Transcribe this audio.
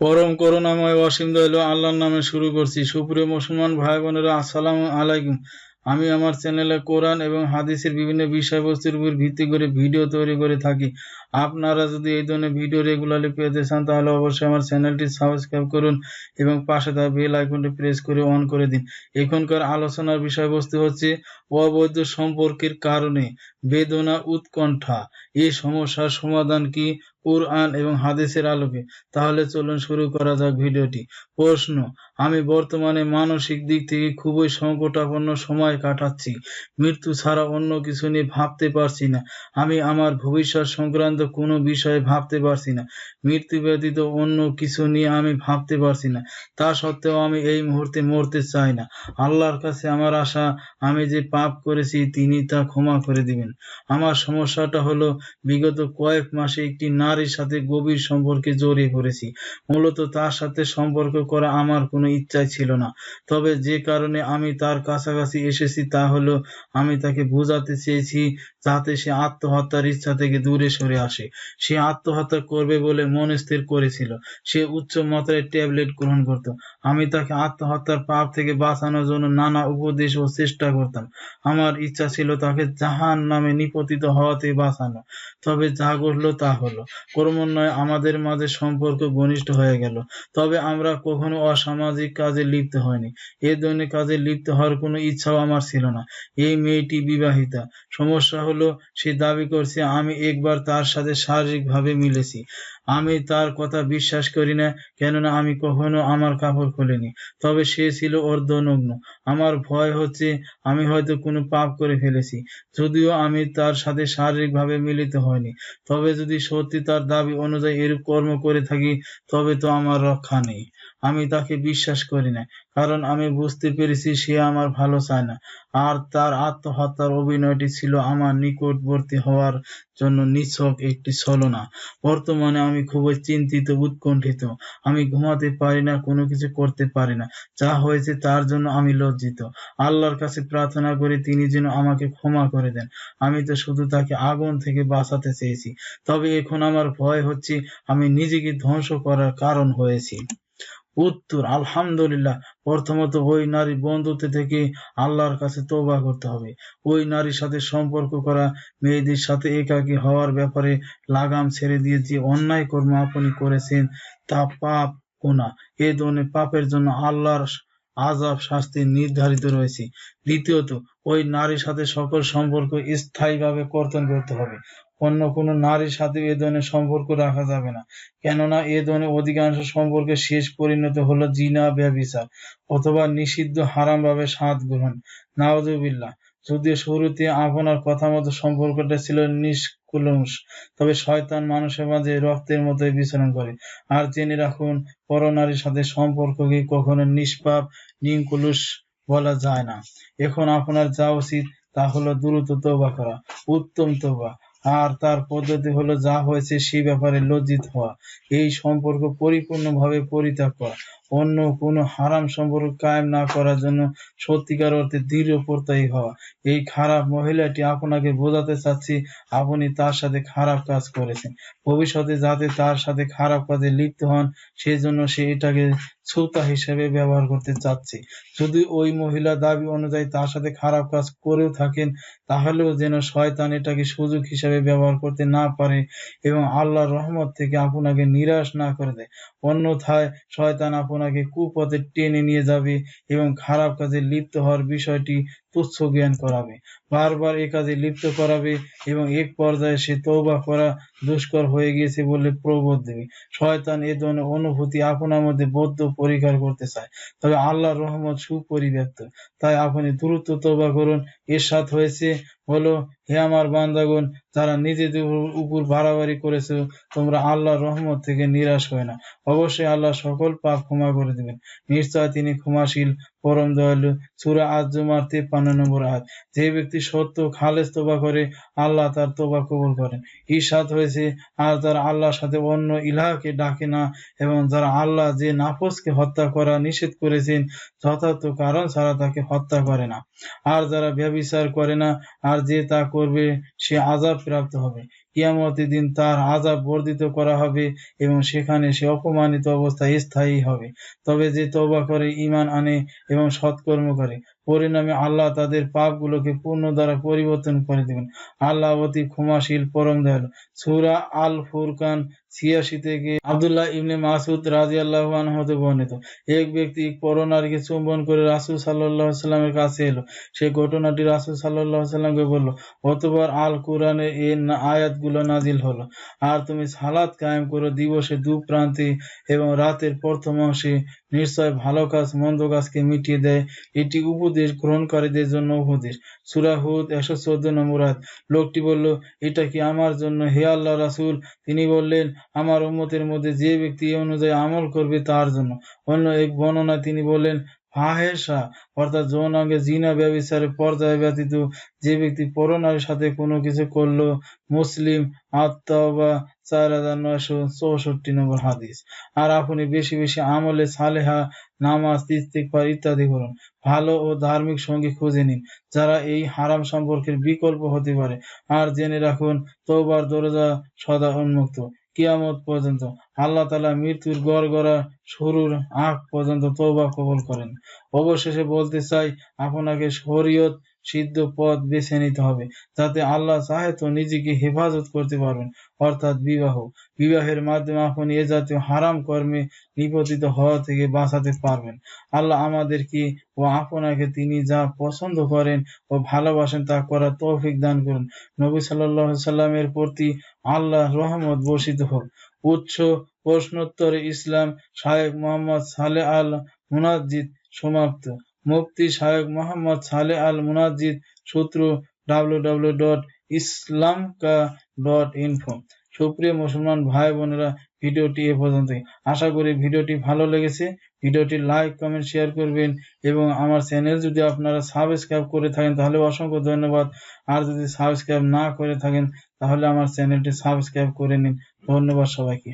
পরম করুণাময় অসীম দয়ালু আল্লাহর নামে শুরু করছি। সুপ্রিয় মুসলমান ভাই বোনেরা আসসালামু আলাইকুম। আমি আমার চ্যানেলে কোরআন এবং হাদিসের বিভিন্ন বিষয়বস্তুর উপর ভিত্তি করে ভিডিও তৈরি করে থাকি। আপনারা যদি এই ধরনের ভিডিও রেগুলারলি পেতে চান, তাহলে অবশ্যই আমার চ্যানেলটি সাবস্ক্রাইব করুন এবং পাশে থাকা বেল আইকনটি প্রেস করে অন করে দিন। এখনকার আলোচনার বিষয়বস্তু হচ্ছে অবৈধ সম্পর্কের কারণে বেদনা উৎকণ্ঠা। এই সমস্যার সমাধান কি? কোরআন এবং হাদিসের আলোকে। তাহলে চলুন শুরু করা যাক ভিডিওটি। প্রশ্ন, আমি বর্তমানে মানসিক দিক থেকে খুবই সংকটাপন্ন সময় কাটাচ্ছি। মৃত্যু ছাড়া অন্য কিছু নিয়ে ভাবতে পারছি না। আমি আমার ভবিষ্যৎ সংক্রান্ত কোনো বিষয়ে ভাবতে পারছি না। মৃত্যু ব্যতীত অন্য কিছু নিয়ে আমি ভাবতে পারছি না। তা সত্ত্বেও আমি এই মুহূর্তে মরতে চাই না। আল্লাহর কাছে আমার আশা, আমি যে পাপ করেছি তিনি তা ক্ষমা করে দিবেন। আমার সমস্যাটা হলো, বিগত কয়েক মাসে একটি নারীর সাথে গভীর সম্পর্কে জড়িয়ে পড়েছি। মূলত তার সাথে সম্পর্ক করা আমার কোনো ইচ্ছাই ছিল না। তবে যে কারণে আমি তার কাছাকাছি এসেছি তা হলো, আমি তাকে বোঝাতে চেয়েছি যাতে সে আত্মহত্যার ইচ্ছা থেকে দূরে সরে আসে। সে আত্মহত্যা করবে বলে মন স্থির করেছিল। সে উচ্চ মাত্রায় ট্যাবলেট গ্রহণ করত। আমি তাকে আত্মহত্যার পাপ থেকে বাঁচানোর জন্য নানা উপদেশ ও চেষ্টা করতাম। আমার ইচ্ছা ছিল তাকে জাহান নামে নিপতিত হওয়াতে বাঁচানো। তবে যা ঘটলো তা হলো ক্রমান্বয়ে আমাদের মাঝে সম্পর্ক ঘনিষ্ঠ হয়ে গেল। তবে আমরা কখনো অসামাজিক কাজে লিপ্ত হয়নি এ ধরনের কাজে লিপ্ত হওয়ার কোনো ইচ্ছাও আমার ছিল না। এই মেয়েটি বিবাহিতা। সমস্যা হলো, সে দাবি করছে, আমি একবার তার সাথে শারীরিকভাবে মিলেছি। আমি তার কথা বিশ্বাস করি না, কেননা আমি কখনো আমার কাপড় খুলিনি। তবে সে ছিল অর্ধনগ্ন আমার ভয় হচ্ছে, আমি হয়তো কোনো পাপ করে ফেলেছি। যদিও আমি তার সাথে শারীরিকভাবে মিলিত হয়নি তবে যদি সত্যি তার দাবি অনুযায়ী এরূপ কর্ম করে থাকি, তবে তো আমার রক্ষা নেই। আমি তাকে বিশ্বাস করি না কারণ আমি বুঝতে পেরেছি সে আমার ভালো চায় না। আর তার আত্মহত্যার অভিনয়টি ছিল আমার নিকটবর্তী হওয়ার জন্য নিছক একটি ছলনা। বর্তমানে আমি খুবই চিন্তিত, উৎকণ্ঠিত। আমি ঘুমাতে পারি না, কোনো কিছু করতে পারি না। যা হয়েছে তার জন্য আমি লজ্জিত। আল্লাহর কাছে প্রার্থনা করি তিনি যেন আমাকে ক্ষমা করে দেন। আমি তো শুধু তাকে আগুন থেকে বাঁচাতে চেয়েছি, তবে এখন আমার ভয় হচ্ছে আমি নিজেকে ধ্বংস করার কারণ হয়েছি। উত্তর, আলহামদুলিল্লাহ। প্রথমত ওই নারী বন্ধুত্ব থেকে আল্লাহর কাছে তওবা করতে হবে। ওই নারীর সাথে সম্পর্ক করা, মেয়েদের সাথে একাকী হওয়ার ব্যাপারে লাগাম ছেড়ে দিয়ে যে অন্যায় কর্ম আপনি করেছেন, তা পাপ কোনা এ ধরনের পাপের জন্য আল্লাহর আযাব শাস্তি নির্ধারিত রয়েছে। দ্বিতীয়ত, ওই নারীর সাথে সকল সম্পর্ক স্থায়ীভাবে কর্তন করতে হবে। অন্য কোনো নারীর সাথে এ ধরনের সম্পর্ক রাখা যাবে না। কেননা এ ধরনের অধিকাংশ সম্পর্কের শেষ পরিণত হলো জিনা ব্যভিচার অথবা নিষিদ্ধ হারামভাবে স্বাদ গ্রহণ। নাওজুবিল্লাহ যদিও শুরুতে আপনার কথা মতো সম্পর্কটা ছিল নিষ্কুলুষ, তবে শয়তান মানুষের মাঝে রক্তের মতোই বিচরণ করে। আর জেনে রাখুন পরনারীর সাথে সম্পর্ককে কখনো নিষ্পাপ নিঙ্কুলুষ বলা যায় না। এখন আপনার যা উচিত তা হলো দ্রুত তোবা করা, উত্তম তওবা। আর তার পদ্ধতি হলো যা হয়েছে সে ব্যাপারে লজ্জিত হওয়া। এই সম্পর্ক পরিপূর্ণভাবে পরিত্যাগ করা। অন্য কোনো হারাম সম্পর্ক কায়েম না করার জন্য সত্যিকার অর্থে দৃঢ় প্রত্যয়ী হওয়া। এই খারাপ মহিলাটি আপনাকে বোঝাতে চাচ্ছি, আপনি তার সাথে খারাপ কাজ করেছেন। ভবিষ্যতে যাতে তার সাথে খারাপ কাজে লিপ্ত হন, সেজন্য সে এটাকে ছুতা হিসেবে ব্যবহার করতে চাচ্ছে। যদি ওই মহিলা দাবি অনুযায়ী তার সাথে খারাপ কাজ করেও থাকেন, তাহলেও যেন শয়তান এটাকে সুযোগ হিসেবে ব্যবহার করতে না পারে এবং আল্লাহর রহমত থেকে আপনাকে নিরাশ না করে দেয়। অন্যথায় শয়তান আপনাকে কুপথে টেনে নিয়ে যাবে এবং খারাপ কাজে লিপ্ত হওয়ার বিষয়টি তুচ্ছ জ্ঞান করাবে। বারবার এ কাজে লিপ্ত করাবে এবং এক পর্যায়ে সে তৌবা করা দুষ্কর হয়ে গিয়েছে বলে প্রবোধ দেবে। শয়তান এ ধরনের অনুভূতি আপনার মধ্যে বদ্ধ পরিকার করতে চায়। তবে আল্লাহর রহমত সুপরিব্যাপ্ত। তাই আপনি দ্রুত তৌবা করুন। এরশাদ হয়েছে হলো, হে আমার বান্দাগুন তারা নিজেদের উপর বাড়াবাড়ি করেছ, তোমরা আল্লাহর রহমত থেকে নিরাশ হয় না। অবশ্যই আল্লাহ সকল পাপ ক্ষমা করে দিবেন। নিশ্চয় তিনি ক্ষমাশীল পরম দয়ালু, সূরা আজ-জুমার 53 নম্বর আয়াত। যে ব্যক্তি সত্য খালেস তোবা করে, আল্লাহ তার তোবা কবুল করেন। ঈর্ষাদ হয়েছে, আর যারা আল্লাহর সাথে অন্য ইলাহকে ডাকে না এবং যারা আল্লাহ যে নাফসকে হত্যা করা নিষেধ করেছেন, যথার্থ কারণ ছাড়া তাকে হত্যা করে না। আর যারা ব্যভিচার করে না, আর যে তা করবে, সে আযাব প্রাপ্ত হবে। কিয়ামতের দিন তার আজাব বর্ধিত করা হবে এবং সেখানে সে অপমানিত অবস্থায় স্থায়ী হবে। তবে যে তবা করে ইমান আনে এবং সৎকর্ম করে, পরিণামে আল্লাহ তাদের পাপগুলোকে পূর্ণ দ্বারা পরিবর্তন করে দেবেন। আল্লাহ অতি ক্ষমাশীল, পরম দয়ালু। সুরা আল ফুরকান ছিয়াশি থেকে আবদুল্লাহ ইবনে মাসুদ রাজিয়াল্লাহু আনহু হতে বর্ণিত। এক ব্যক্তি পরনারীকে চুম্বন করে রাসূল আলাইহি সাল্লামের কাছে এলো। সে ঘটনাটি রাসূল আলাইহি সাল্লামকে বলল, অতঃপর আল কোরআনে এই আয়াতগুলো নাজিল হলো। আর তুমি সালাত কায়েম করো দিবসে দু প্রান্তে এবং রাতের প্রথম অংশে নিশ্চয় ভালো কাজ, মন্দ কাজকে মিটিয়ে দেয়। এটি উপদেশ গ্রহণকারীদের জন্য উপদেশ। সূরা হুদ একশো চোদ্দ নম্বর লোকটি বলল, এটা কি আমার জন্য? হে আল্লাহ রাসূল, তিনি বললেন আমার উম্মতের মধ্যে যে ব্যক্তি এই অনুযায়ী আমল করবে তার জন্য। অন্য এক বর্ণনায় তিনি বললেন ফাহেসা অর্থাৎ যৌনাঙ্গে জিনা ব্যবচারের পর্যায়ে ব্যতীত যে ব্যক্তি পরনারীর সাথে কোনো কিছু করল, মুসলিম আত্মা চার হাজার নয়শো চৌষট্টি নম্বর হাদিস। আর আপনি বেশি বেশি আমলে সালেহা, নামাজ, ইস্তিগফার ইত্যাদি করুন। ভালো ও ধার্মিক সঙ্গী খুঁজে নিন, যারা এই হারাম সম্পর্কের বিকল্প হতে পারে। আর জেনে রাখুন, তওবার দরজা সদা উন্মুক্ত। কিয়ামত পর্যন্ত আল্লাহ তালা মৃত্যুর গড় গড়া শুরুর আগ পর্যন্ত তওবা কবুল করেন। অবশেষে বলতে চাই, আপনাকে শরীয়ত সিদ্ধ পথ বেছে নিতে হবে, যাতে আল্লাহ চাহে তো নিজেকে হেফাজত করতে পারবেন, অর্থাৎ বিবাহ। বিবাহের মাধ্যমে আপনি এ জাতীয় হারাম কর্মে নিপতিত হওয়া থেকে বাঁচাতে পারবেন। আল্লাহ আমাদেরকে ও আপনাকে তিনি যা পছন্দ করেন ও ভালোবাসেন তা করার তৌফিক দান করুন। নবী আলাইহি সাল্লামের প্রতি আল্লাহ রহমত বর্ষিত হোক। উৎস প্রশ্নোত্তরে ইসলাম শায়েখ মোহাম্মদ সালে আল মুনাজ্জিদ সমাপ্ত। মুফতি শায়েখ মোহাম্মদ সালে আল মুনাজ্জিদ সূত্র W dot islamqa dot info সুপ্রিয় মুসলমান ভাই বোনেরা, ভিডিওটি এ পর্যন্ত আশা করি ভিডিওটি ভালো লেগেছে। ভিডিওটি লাইক, কমেন্ট, শেয়ার করবেন এবং আমার চ্যানেল যদি আপনারা সাবস্ক্রাইব করে থাকেন, তাহলে অসংখ্য ধন্যবাদ। আর যদি সাবস্ক্রাইব না করে থাকেন, তাহলে আমার চ্যানেলটি সাবস্ক্রাইব করে নিন। ধন্যবাদ সবাইকে।